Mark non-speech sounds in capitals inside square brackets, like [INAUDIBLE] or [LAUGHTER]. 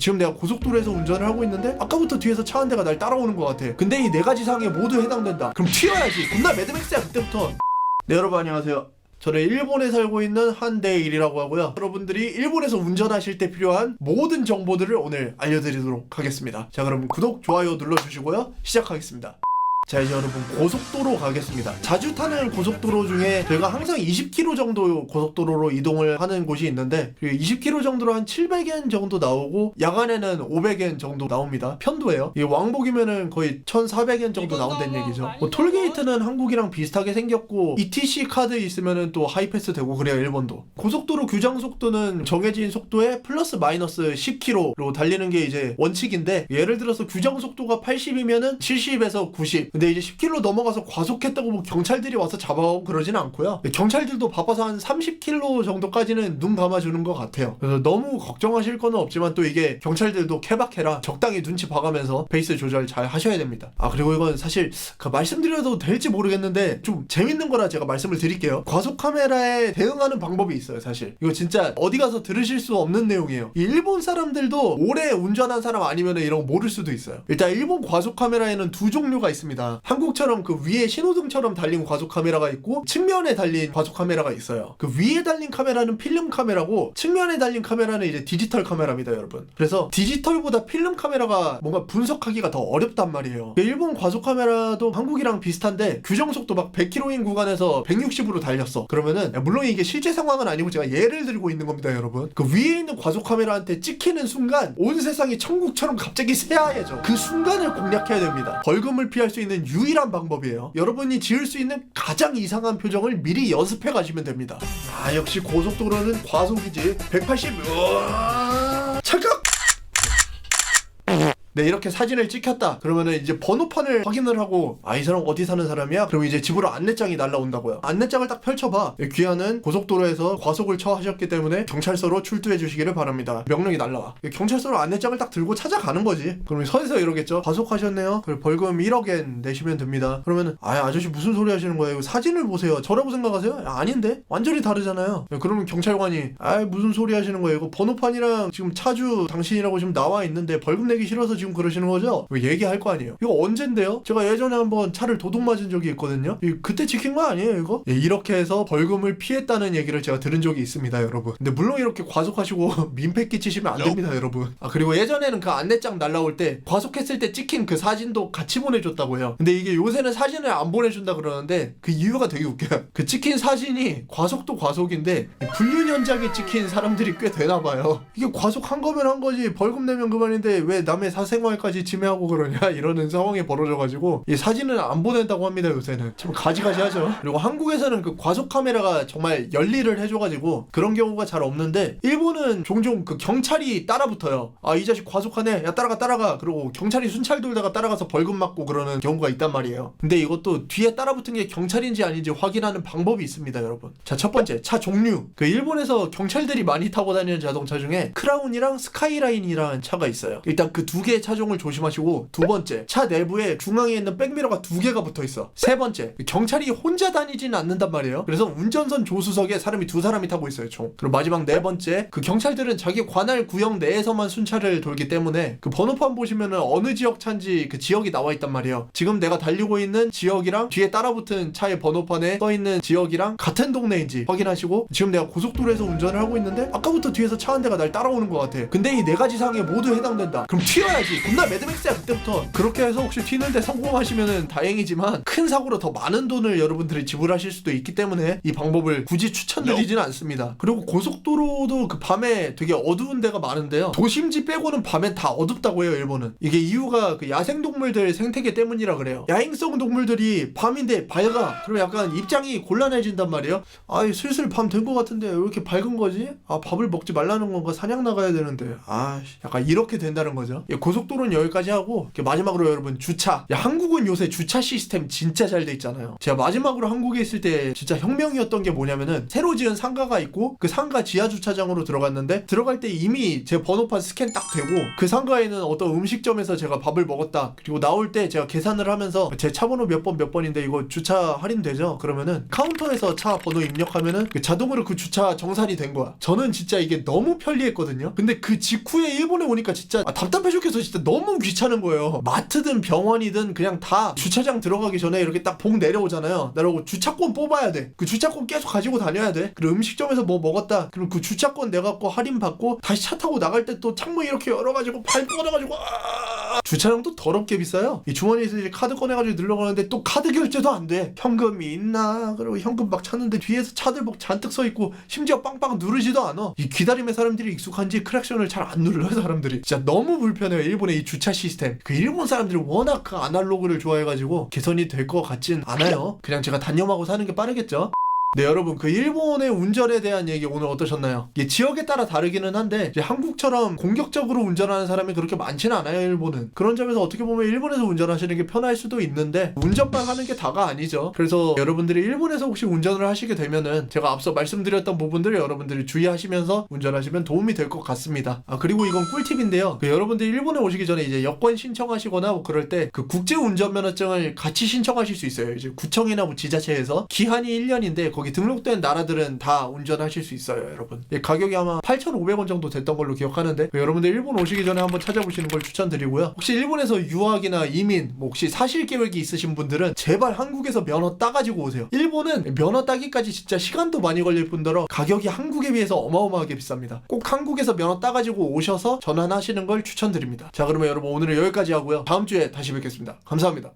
지금 내가 고속도로에서 운전을 하고 있는데 아까부터 뒤에서 차 한 대가 날 따라오는 것 같아 근데 이 네 가지 사항에 모두 해당된다 그럼 튀어야지 겁나 매드맥스야 그때부터 네 여러분 안녕하세요 저는 일본에 살고 있는 한대일이라고 하고요. 여러분들이 일본에서 운전하실 때 필요한 모든 정보들을 오늘 알려드리도록 하겠습니다. 자, 그럼 구독, 좋아요 눌러주시고요. 시작하겠습니다. 자 이제 여러분 고속도로 가겠습니다. 자주 타는 고속도로 중에 저희가 항상 20km 정도 고속도로로 이동을 하는 곳이 있는데 그 20km 정도로 한 700엔 정도 나오고 야간에는 500엔 정도 나옵니다. 편도예요. 이 왕복이면은 거의 1400엔 정도 나온다는 얘기죠. 뭐 톨게이트는 한국이랑 비슷하게 생겼고 ETC 카드 있으면은 또 하이패스 되고 그래요 일본도. 고속도로 규정 속도는 정해진 속도에 플러스 마이너스 10km로 달리는 게 이제 원칙인데 예를 들어서 규정 속도가 80이면은 70에서 90 근데 이제 10km 넘어가서 과속했다고 뭐 경찰들이 와서 잡아오고 그러진 않고요. 경찰들도 바빠서 한 30km 정도까지는 눈 감아주는 것 같아요. 그래서 너무 걱정하실 거는 없지만 또 이게 경찰들도 케바케라 적당히 눈치 봐가면서 페이스 조절 잘 하셔야 됩니다. 아 그리고 이건 사실 그 말씀드려도 될지 모르겠는데 좀 재밌는 거라 제가 말씀을 드릴게요. 과속 카메라에 대응하는 방법이 있어요 사실. 이거 진짜 어디 가서 들으실 수 없는 내용이에요. 이 일본 사람들도 오래 운전한 사람 아니면 이런 거 모를 수도 있어요. 일단 일본 과속 카메라에는 두 종류가 있습니다 한국처럼 그 위에 신호등처럼 달린 과속 카메라가 있고 측면에 달린 과속 카메라가 있어요. 그 위에 달린 카메라는 필름 카메라고 측면에 달린 카메라는 이제 디지털 카메라입니다 여러분. 그래서 디지털보다 필름 카메라가 뭔가 분석하기가 더 어렵단 말이에요. 그 일본 과속 카메라도 한국이랑 비슷한데 규정 속도 막 100km인 구간에서 160으로 달렸어. 그러면은 물론 이게 실제 상황은 아니고 제가 예를 들고 있는 겁니다 여러분. 그 위에 있는 과속 카메라한테 찍히는 순간 온 세상이 천국처럼 갑자기 새하얘져. 그 순간을 공략해야 됩니다. 벌금을 피할 수 있는 유일한 방법이에요. 여러분이 지을 수 있는 가장 이상한 표정을 미리 연습해 가시면 됩니다. 아 역시 고속도로는 과속이지. 180 우와 찰칵 네 이렇게 사진을 찍혔다. 그러면은 이제 번호판을 확인을 하고 아 이 사람 어디 사는 사람이야? 그럼 이제 집으로 안내장이 날라온다고요. 안내장을 딱 펼쳐봐. 귀하는 고속도로에서 과속을 처하셨기 때문에 경찰서로 출두해 주시기를 바랍니다. 명령이 날라와. 경찰서로 안내장을 딱 들고 찾아가는 거지. 그럼 서에서 이러겠죠. 과속하셨네요. 그럼 벌금 1억엔 내시면 됩니다. 그러면은 아 아저씨 무슨 소리 하시는 거예요? 사진을 보세요. 저라고 생각하세요? 아, 아닌데? 완전히 다르잖아요. 그러면 경찰관이 아 무슨 소리 하시는 거예요? 이거 번호판이랑 지금 차주 당신이라고 지금 나와 있는데 벌금 내기 싫어서 지금 그러시는 거죠? 왜 얘기할 거 아니에요? 이거 언젠데요? 제가 예전에 한번 차를 도둑 맞은 적이 있거든요. 이- 그때 지킨 거 아니에요, 이거? 예, 이렇게 해서 벌금을 피했다는 얘기를 제가 들은 적이 있습니다, 여러분. 근데 물론 이렇게 과속하시고 [LAUGHS] 민폐 끼치시면 안 됩니다, 여러분. 아 그리고 예전에는 그 안내장 날라올 때 과속했을 때 찍힌 그 사진도 같이 보내줬다고 해요. 근데 이게 요새는 사진을 안 보내준다 그러는데 그 이유가 되게 웃겨요. 그 찍힌 사진이 과속도 과속인데 이 불륜 현장에 찍힌 사람들이 꽤 되나 봐요. 이게 과속한 거면 한 거지 벌금 내면 그만인데 왜 남의 사 생활까지 침해하고 그러냐 [LAUGHS] 이러는 상황이 벌어져가지고 이 사진을 안 보낸다고 합니다 요새는 참 가지가지하죠. 그리고 한국에서는 그 과속 카메라가 정말 열일을 해줘가지고 그런 경우가 잘 없는데 일본은 종종 그 경찰이 따라붙어요. 아 이 자식 과속하네 야 따라가 따라가 그리고 경찰이 순찰 돌다가 따라가서 벌금 맞고 그러는 경우가 있단 말이에요. 근데 이것도 뒤에 따라붙은 게 경찰인지 아닌지 확인하는 방법이 있습니다 여러분. 자 첫 번째 차 종류 그 일본에서 경찰들이 많이 타고 다니는 자동차 중에 크라운이랑 스카이라인이라는 차가 있어요. 일단 그 두 개의 차종을 조심하시고 두 번째 차 내부에 중앙에 있는 백미러가 두 개가 붙어 있어. 세 번째 경찰이 혼자 다니지는 않는단 말이에요. 그래서 운전선 조수석에 사람이 두 사람이 타고 있어요 총. 그리고 마지막 네 번째 그 경찰들은 자기 관할 구역 내에서만 순찰을 돌기 때문에 그 번호판 보시면은 어느 지역 차인지 그 지역이 나와 있단 말이에요. 지금 내가 달리고 있는 지역이랑 뒤에 따라붙은 차의 번호판에 떠 있는 지역이랑 같은 동네인지 확인하시고 지금 내가 고속도로에서 운전을 하고 있는데 아까부터 뒤에서 차 한 대가 날 따라오는 것 같아. 근데 이 네 가지 사항에 모두 해당된다. 그럼 튀어야지. 겁나 매드맥스야 그때부터. 그렇게 해서 혹시 튀는데 성공하시면은 다행이지만 큰 사고로 더 많은 돈을 여러분들이 지불하실 수도 있기 때문에 이 방법을 굳이 추천드리지는 않습니다. 그리고 고속도로도 그 밤에 되게 어두운 데가 많은데요. 도심지 빼고는 밤엔 다 어둡다고 해요 일본은. 이게 이유가 그 야생 동물들 생태계 때문이라 그래요. 야행성 동물들이 밤인데 밝아. 그럼 약간 입장이 곤란해진단 말이에요. 아 슬슬 밤 된 것 같은데 왜 이렇게 밝은 거지? 아 밥을 먹지 말라는 건가 사냥 나가야 되는데 아 씨, 약간 이렇게 된다는 거죠. 예, 고속도로는 여기까지 하고 마지막으로 여러분 주차. 야, 한국은 요새 주차 시스템 진짜 잘 돼 있잖아요. 제가 마지막으로 한국에 있을 때 진짜 혁명이었던 게 뭐냐면은 새로 지은 상가가 있고 그 상가 지하 주차장으로 들어갔는데 들어갈 때 이미 제 번호판 스캔 딱 되고 그 상가에는 어떤 음식점에서 제가 밥을 먹었다. 그리고 나올 때 제가 계산을 하면서 제 차 번호 몇 번 몇 번인데 이거 주차 할인되죠? 그러면은 카운터에서 차 번호 입력하면은 그 자동으로 그 주차 정산이 된 거야. 저는 진짜 이게 너무 편리했거든요. 근데 그 직후에 일본에 오니까 진짜 아, 답답해 죽겠어. 진짜 너무 귀찮은 거예요. 마트든 병원이든 그냥 다 주차장 들어가기 전에 이렇게 딱 봉 내려오잖아요. 내려오고 주차권 뽑아야 돼. 그 주차권 계속 가지고 다녀야 돼. 그리고 음식점에서 뭐 먹었다. 그럼 그 주차권 내갖고 할인 받고 다시 차 타고 나갈 때 또 창문 이렇게 열어가지고 발 뻗어가지고 아! 주차장도 더럽게 비싸요. 이 주머니에서 이제 카드 꺼내가지고 늘려가는데 또 카드 결제도 안 돼. 현금이 있나? 그리고 현금 막 찾는데 뒤에서 차들 막 잔뜩 서 있고 심지어 빵빵 누르지도 않아. 이 기다림에 사람들이 익숙한지 크랙션을 잘 안 눌러요 사람들이. 진짜 너무 불편해요 일본의 이 주차 시스템. 그 일본 사람들이 워낙 그 아날로그를 좋아해가지고 개선이 될 것 같진 않아요. 그냥 제가 단념하고 사는 게 빠르겠죠. 네 여러분 그 일본의 운전에 대한 얘기 오늘 어떠셨나요? 이게 지역에 따라 다르기는 한데 한국처럼 공격적으로 운전하는 사람이 그렇게 많지는 않아요 일본은. 그런 점에서 어떻게 보면 일본에서 운전하시는 게 편할 수도 있는데 운전만 하는 게 다가 아니죠. 그래서 여러분들이 일본에서 혹시 운전을 하시게 되면은 제가 앞서 말씀드렸던 부분들을 여러분들이 주의하시면서 운전하시면 도움이 될 것 같습니다. 아 그리고 이건 꿀팁인데요. 그 여러분들이 일본에 오시기 전에 이제 여권 신청하시거나 뭐 그럴 때 그 국제 운전면허증을 같이 신청하실 수 있어요. 이제 구청이나 뭐 지자체에서 기한이 1년인데 거기 등록된 나라들은 다 운전하실 수 있어요, 여러분. 예, 가격이 아마 8,500원 정도 됐던 걸로 기억하는데 여러분들 일본 오시기 전에 한번 찾아보시는 걸 추천드리고요. 혹시 일본에서 유학이나 이민, 뭐 혹시 사실 계획이 있으신 분들은 제발 한국에서 면허 따가지고 오세요. 일본은 면허 따기까지 진짜 시간도 많이 걸릴 뿐더러 가격이 한국에 비해서 어마어마하게 비쌉니다. 꼭 한국에서 면허 따가지고 오셔서 전환하시는 걸 추천드립니다. 자, 그러면 여러분 오늘은 여기까지 하고요. 다음 주에 다시 뵙겠습니다. 감사합니다.